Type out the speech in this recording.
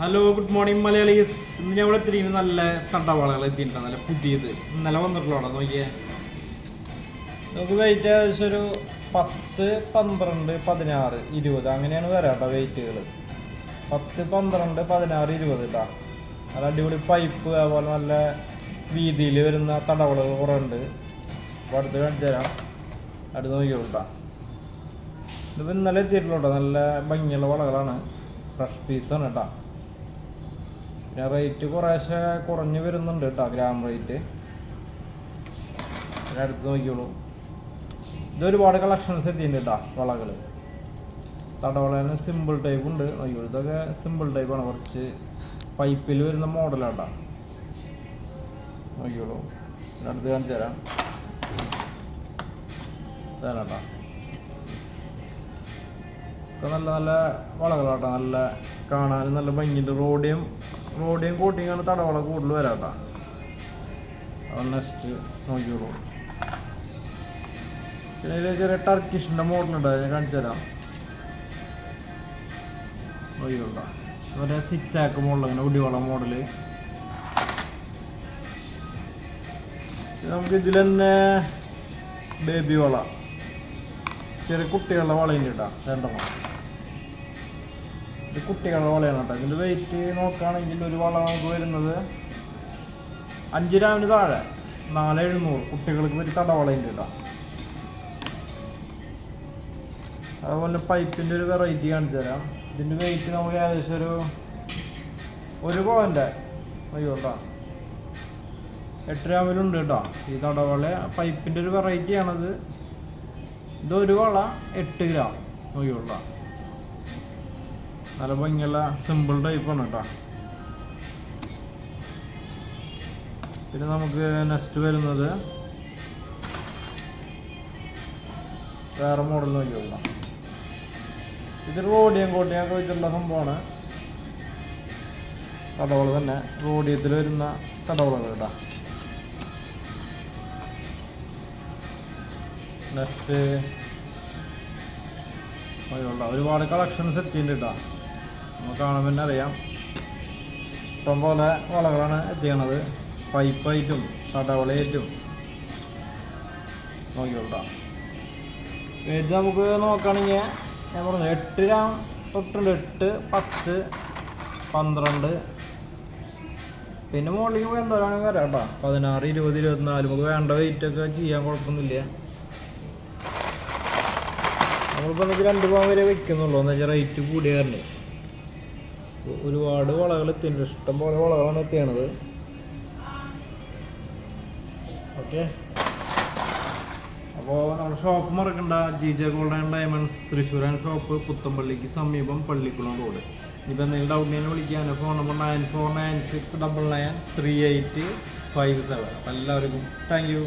Hello good morning Malayalees ഇന്ന് ഞാൻ ഇവിടെ എത്തിയിരിക്കുന്നത് നല്ല തണ്ടവാളകൾ എത്തിയിട്ടുണ്ട്. നല്ല പുതിയത്. ഇന്നലെ വന്നിട്ടുള്ളതാണ് നോക്കിയേ. നമുക്ക് വെയിറ്റ് ഏകദേശം ഒരു പത്ത് പന്ത്രണ്ട് പതിനാറ് ഇരുപത്. അങ്ങനെയാണ് വരാട്ടോ വെയിറ്റുകൾ പത്ത് പന്ത്രണ്ട് പതിനാറ് ഇരുപത് കേട്ടോ നല്ല അടിപൊളി പൈപ്പ് അതുപോലെ നല്ല വീതിയിൽ വരുന്ന തടവളകൾ കുറേ ഉണ്ട്. അപ്പോൾ അടുത്ത് കാണിച്ചു തരാം. അടുത്ത് നോക്കിയോട്ടാ ഇതിപ്പോൾ ഇന്നലെ എത്തിയിട്ടുള്ളൂ കേട്ടോ നല്ല ഭംഗിയുള്ള വളകളാണ്. ഫ്രഷ് പീസാണ് കേട്ടോ പിന്നെ റേറ്റ് കുറേശ്ശെ കുറഞ്ഞു വരുന്നുണ്ട് കേട്ടോ ഗ്രാം റേറ്റ് പിന്നെ അടുത്ത് നോക്കിയോളൂ. ഇത് ഒരുപാട് കളക്ഷൻസ് എത്തിയിട്ടുണ്ട് കേട്ടോ വളകൾ തടവളന് സിമ്പിൾ ടൈപ്പ് ഉണ്ട്. നോക്കിയോളൂ ഇതൊക്കെ സിമ്പിൾ ടൈപ്പാണ് കുറച്ച് പൈപ്പിൽ വരുന്ന മോഡലാട്ടോ നോക്കിയോളൂ. അടുത്ത് കാണിച്ചു തരാം. ഇതാണ് കേട്ടോ. ഒക്കെ നല്ല നല്ല വളകളാട്ടോ. നല്ല കാണാനും നല്ല ഭംഗിയുണ്ട്. റോഡിയം റോഡിയം കോട്ടിങ്ങാണ് തടവള കൂടുതൽ വരാട്ടാ. അത് നെക്സ്റ്റ് നോക്കിയോളൂ പിന്നെ ഇതിൽ ചെറിയ ടർക്കിഷിന്റെ മോഡലുണ്ട് ഞാൻ കാണിച്ചു തരാം. അതുപോലെ സിക്സ് ആക്ക് മോഡൽ അങ്ങനെ ഉടിവള മോഡൽ നമുക്ക് ഇതിൽ തന്നെ ബേബി വള. ചെറിയ കുട്ടികളുടെ വളയുണ്ട് കേട്ടോ രണ്ടെണ്ണം. ഇത് കുട്ടികളുടെ വളയാണ് കേട്ടോ. ഇതിന്റെ വെയിറ്റ് നോക്കുകയാണെങ്കിൽ ഒരു വള നമുക്ക് വരുന്നത് അഞ്ച് ഗ്രാമിന് താഴെ നാല് എഴുന്നൂറ്. കുട്ടികൾക്ക് ഒരു തടവളയുണ്ട് കേട്ടോ. അതുപോലെ പൈപ്പിന്റെ ഒരു വെറൈറ്റി കാണിച്ചു തരാം. ഇതിന്റെ വെയിറ്റ് നമുക്ക് ഏകദേശം ഒരു ഒരു പോയിന്റ് അയ്യോ കേട്ടോ എട്ട് രാവിലുണ്ട് കേട്ടോ. ഈ തടവള പൈപ്പിന്റെ ഒരു വെറൈറ്റിയാണത് ഇതൊരു വള എട്ട് ഗ്രാം. നോക്കിയുള്ള നല്ല ഭംഗിയുള്ള സിമ്പിൾ ടൈപ്പാണ് കേട്ടോ പിന്നെ നമുക്ക് നെക്സ്റ്റ് വരുന്നത് വേറെ മോഡൽ നോക്കിയോളാം ഇതൊരു റോഡിയം കോട്ടിയൊക്കെ വെച്ചിട്ടുള്ള സംഭവമാണ്. തടവള തന്നെ റോഡിയത്തിൽ വരുന്ന തടവളകൾ കേട്ടോ നെക്സ്റ്റ് ഒരുപാട് കളക്ഷൻ സെറ്റ് ചെയ്യുന്നുണ്ട് കേട്ടോ നമുക്ക് കാണുമ്പോൾ തന്നെ അറിയാം ഇഷ്ടം പോലെ വളകളാണ് എത്തിക്കണത്. പൈപ്പായിട്ടും തടവളയായിട്ടും നോക്കിക്കൊള്ളാം വെയിറ്റ് നമുക്ക് നോക്കുകയാണെങ്കിൽ ഞാൻ പറഞ്ഞു എട്ട് ഗ്രാം തൊട്ടുണ്ട്. എട്ട് പത്ത് പന്ത്രണ്ട്. പിന്നെ മുകളിലേക്ക് പോയി എന്താ വേണമെങ്കിൽ വരാം കേട്ടോ. പതിനാറ് ഇരുപത് ഇരുപത്തിനാല്. നമുക്ക് വേണ്ട വെയിറ്റ് ഒക്കെ ചെയ്യാൻ കുഴപ്പമൊന്നുമില്ല. നമ്മളിപ്പോൾ എന്നിട്ട് രണ്ട് പവൻ വരെ വെക്കുന്നുള്ളൂ. എന്ന് വെച്ചാൽ റേറ്റ് കൂടിയ കാരണം ഒരുപാട് വളകൾ എത്തിയിട്ടുണ്ട്. ഇഷ്ടം പോലെ വളകളാണ് എത്തിയണത് ഓക്കെ. അപ്പോൾ നമ്മുടെ ഷോപ്പ് മറക്കണ്ട. G J gold and diamonds Thrissur and shop പുത്തമ്പള്ളിക്ക് സമീപം പള്ളിക്കുളം റോഡ് ഇപ്പം എന്തെങ്കിലും ഡൗട്ട് ഞാൻ വിളിക്കാൻ phone number nine four nine six double nine three eight five seven എല്ലാവർക്കും താങ്ക് യു